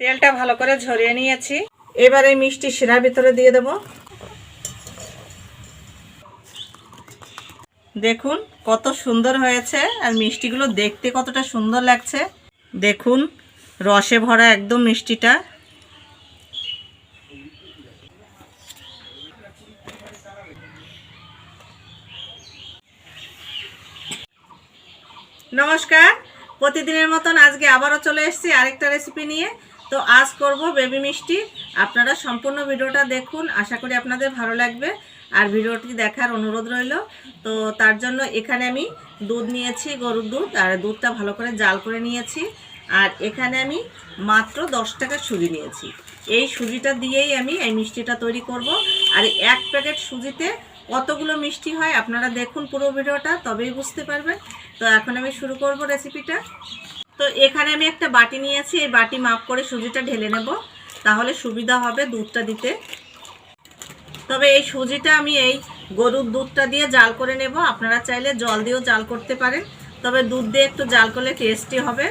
তেলটা ভালো করে ঝরিয়ে নিয়েছি। এবার এই মিষ্টি শিরার ভিতরে দিয়ে দেব। দেখুন কত সুন্দর হয়েছে আর মিষ্টিগুলো দেখতে কতটা সুন্দর লাগছে। দেখুন রসে ভরা একদম মিষ্টিটা। নমস্কার, প্রতিদিনের মতন আজকে আবারও চলে এসেছি আরেকটা রেসিপি নিয়ে। তো আজ করব বেবি মিষ্টি। আপনারা সম্পূর্ণ ভিডিওটা দেখুন, আশা করি আপনাদের ভালো লাগবে। আর ভিডিওটি দেখার অনুরোধ রইল। তো তার জন্য এখানে আমি দুধ নিয়েছি, গরুর দুধ, আর দুধটা ভালো করে জাল করে নিয়েছি। আর এখানে আমি মাত্র দশ টাকা সুজি নিয়েছি। এই সুজিটা দিয়েই আমি এই মিষ্টিটা তৈরি করব। আর এক প্যাকেট সুজিতে কতগুলো মিষ্টি হয় আপনারা দেখুন পুরো ভিডিওটা, তবেই বুঝতে পারবেন। তো এখন আমি শুরু করব রেসিপিটা। তো এখানে আমি একটা বাটি নিয়েছি, এই বাটি মাপ করে সুজিটা ঢেলে নেব, তাহলে সুবিধা হবে দুধটা দিতে। তবে এই সুজিটা আমি এই গরুর দুধটা দিয়ে জাল করে নেব, আপনারা চাইলে জল দিয়েও জাল করতে পারেন, তবে দুধ দিয়ে একটু জাল করলে টেস্টি হবে।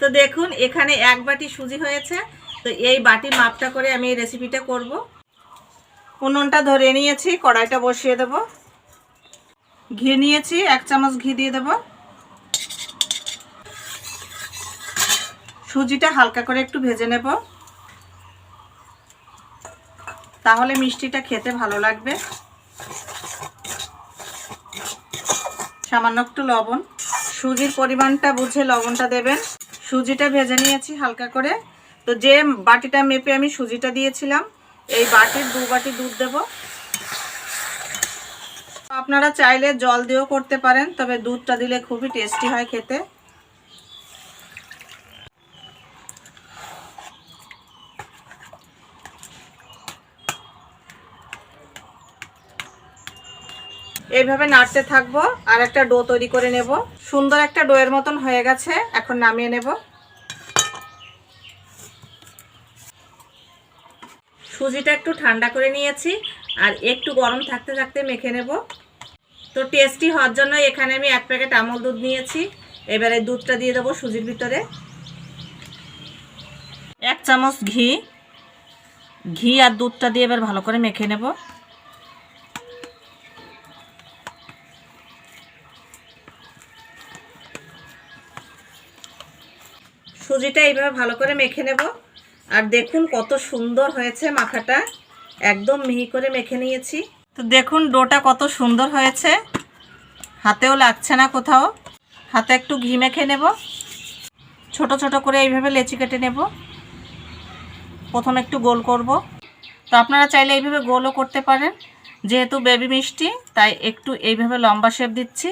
তো দেখুন, এখানে এক বাটি সুজি হয়েছে, তো এই বাটি মাপটা করে আমি এই রেসিপিটা করব। উনুনটা ধরে নিয়েছি, কড়াইটা বসিয়ে দেব। ঘি নিয়েছি, এক চামচ ঘি দিয়ে দেব। সুজিটা হালকা করে একটু ভেজে নেব। তাহলে মিষ্টিটা খেতে ভালো লাগবে। সামান্য একটু লবণ। সুজির পরিমাণটা বুঝে লবণটা দেবেন। সুজিটা ভেজে নিয়েছি হালকা করে। তো যে বাটিটা মেপে আমি সুজিটা দিয়েছিলাম, এই বাটির দু বাটি দুধ দেব। আপনারা চাইলে জল দিয়েও করতে পারেন, তবে দুধটা দিলে খুবই টেস্টি হয় খেতে। এইভাবে নাড়তে থাকব, আর একটা ডো তৈরি করে নেব। সুন্দর একটা ডোয়ের মতন হয়ে গেছে, এখন নামিয়ে নেব। সুজিটা একটু ঠান্ডা করে নিয়েছি, আর একটু গরম থাকতে থাকতে মেখে নেব। তো টেস্টি হওয়ার জন্য এখানে আমি এক প্যাকেট আমল দুধ নিয়েছি। এবারে দুধটা দিয়ে দেবো সুজির ভিতরে। এক চামচ ঘি। ঘি আর দুধটা দিয়ে এবার ভালো করে মেখে নেব। সুজিটা এইভাবে ভালো করে মেখে নেব। আর দেখুন কত সুন্দর হয়েছে মাখাটা। একদম মিহি করে মেখে নিয়েছি। তো দেখুন ডোটা কত সুন্দর হয়েছে। হাতেও লাগছে না কোথাও। হাতে একটু ঘি মেখে নেব। ছোট ছোট করে এইভাবে লেচি কেটে নেব। প্রথম একটু গোল করব। তো আপনারা চাইলে এইভাবে গোলও করতে পারেন। যেহেতু বেবি মিষ্টি, তাই একটু এইভাবে লম্বা শেপ দিচ্ছি।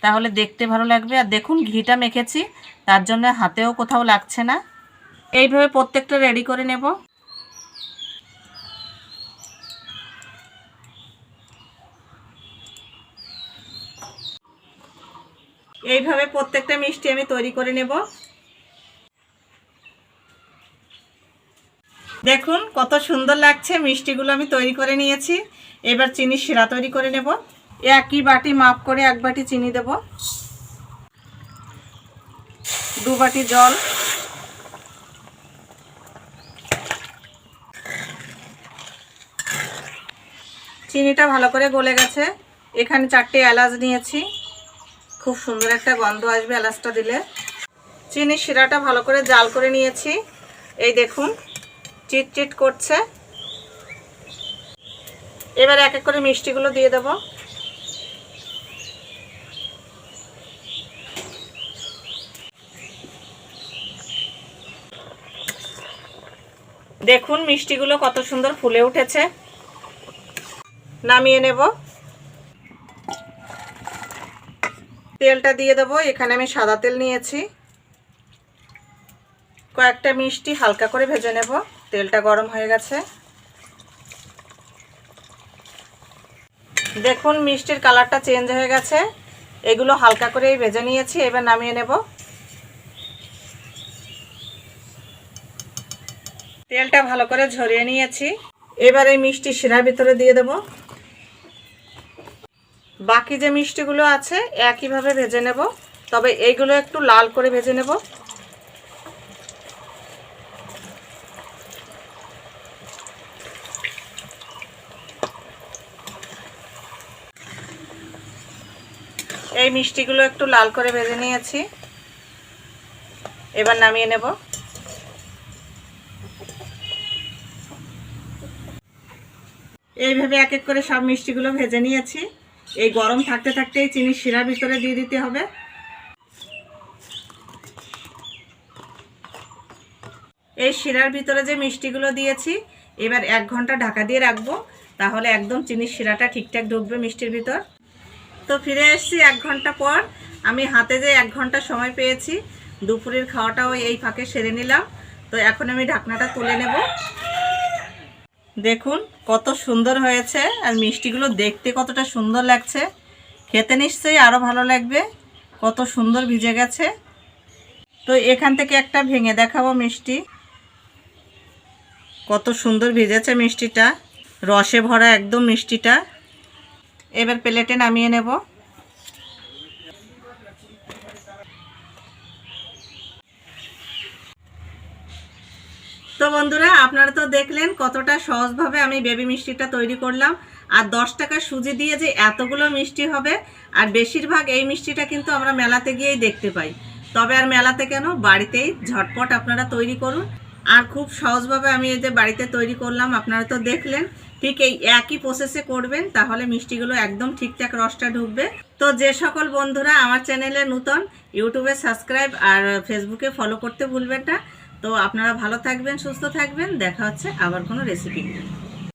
তাহলে দেখতে ভালো লাগবে। আর দেখুন ঘিটা মেখেছি। তার জন্য হাতেও কোথাও লাগছে না। এইভাবে প্রত্যেকটা রেডি করে নেব। এইভাবে প্রত্যেকটা মিষ্টি আমি তৈরি করে নেব। দেখুন কত সুন্দর লাগছে, মিষ্টিগুলো আমি তৈরি করে নিয়েছি। এবার চিনি শিরা তৈরি করে নেব। একই বাটি মাপ করে এক বাটি চিনি দেব। দু বাটি জল। চিনিটা ভালো করে গলে গেছে। এখানে চারটে এলাচ নিয়েছি। খুব সুন্দর একটা গন্ধ আসবে এলাচটা দিলে। চিনি শিরাটা ভালো করে জাল করে নিয়েছি। এই দেখুন, চিট চিট করছে। এবার এক এক করে মিষ্টিগুলো দিয়ে দেব। দেখুন মিষ্টিগুলো কত সুন্দর ফুলে উঠেছে। নামিয়ে নেব। তেলটা দিয়ে দেবো। এখানে আমি সাদা তেল নিয়েছি। কয়েকটা মিষ্টি হালকা করে ভেজে নেব। তেলটা গরম হয়ে গেছে। দেখুন, মিষ্টির কালারটা চেঞ্জ হয়ে গেছে। এগুলো হালকা করেই ভেজে নিয়েছি, এবার নামিয়ে নেব। তেলটা ভালো করে ঝরিয়ে নিয়েছি। এবার এই মিষ্টি শিরার ভিতরে দিয়ে দেব। বাকি যে মিষ্টিগুলো আছে, একইভাবে ভেজে নেব। তবে এইগুলো একটু লাল করে ভেজে নেব। এই মিষ্টিগুলো একটু লাল করে ভেজে নিয়েছি। এবার নামিয়ে নেব। এইভাবে এক এক করে সব মিষ্টিগুলো ভেজে নিয়েছি। এই গরম থাকতে থাকতে চিনির শিরার ভিতরে দিয়ে দিতে হবে। এই শিরার ভিতরে যে মিষ্টিগুলো দিয়েছি, এবার এক ঘণ্টা ঢাকা দিয়ে রাখব, তাহলে একদম চিনির শিরাটা ঠিকঠাক ঢুকবে মিষ্টির ভিতর। তো ফিরে এসেছি এক ঘণ্টা পর, আমি হাতে যে এক ঘণ্টা সময় পেয়েছি, দুপুরের খাওয়াটাও এই ফাঁকে সেরে নিলাম। তো এখন আমি ঢাকনাটা তুলে নেব। দেখুন, কত সুন্দর হয়েছে আর মিষ্টিগুলো দেখতে কতটা সুন্দর লাগছে। খেতে নিশ্চয়ই আরও ভালো লাগবে। কত সুন্দর ভিজে গেছে। তো এখান থেকে একটা ভেঙে দেখাবো মিষ্টি। কত সুন্দর ভিজেছে মিষ্টিটা। রসে ভরা একদম মিষ্টিটা। এবার প্লেটে নামিয়ে নেব। তো বন্ধুরা, আপনারা তো দেখলেন কতটা সহজভাবে আমি বেবি মিষ্টিটা তৈরি করলাম। আর দশ টাকা সুজি দিয়ে যে এতগুলো মিষ্টি হবে, আর বেশিরভাগ এই মিষ্টিটা কিন্তু আমরা মেলাতে গিয়েই দেখতে পাই। তবে আর মেলাতে কেন? বাড়িতেই ঝটপট আপনারা তৈরি করুন। আর খুব সহজভাবে আমি এই যে বাড়িতে তৈরি করলাম, আপনারা তো দেখলেন, ঠিক এই একই প্রসেসে করবেন, তাহলে মিষ্টিগুলো একদম ঠিকঠাক রসটা ঢুকবে। তো যে সকল বন্ধুরা আমার চ্যানেলে নূতন, ইউটিউবে সাবস্ক্রাইব আর ফেসবুকে ফলো করতে ভুলবেন না। তো আপনারা ভালো থাকবেন সুস্থ থাকবেন। দেখা হচ্ছে আবার কোনো রেসিপি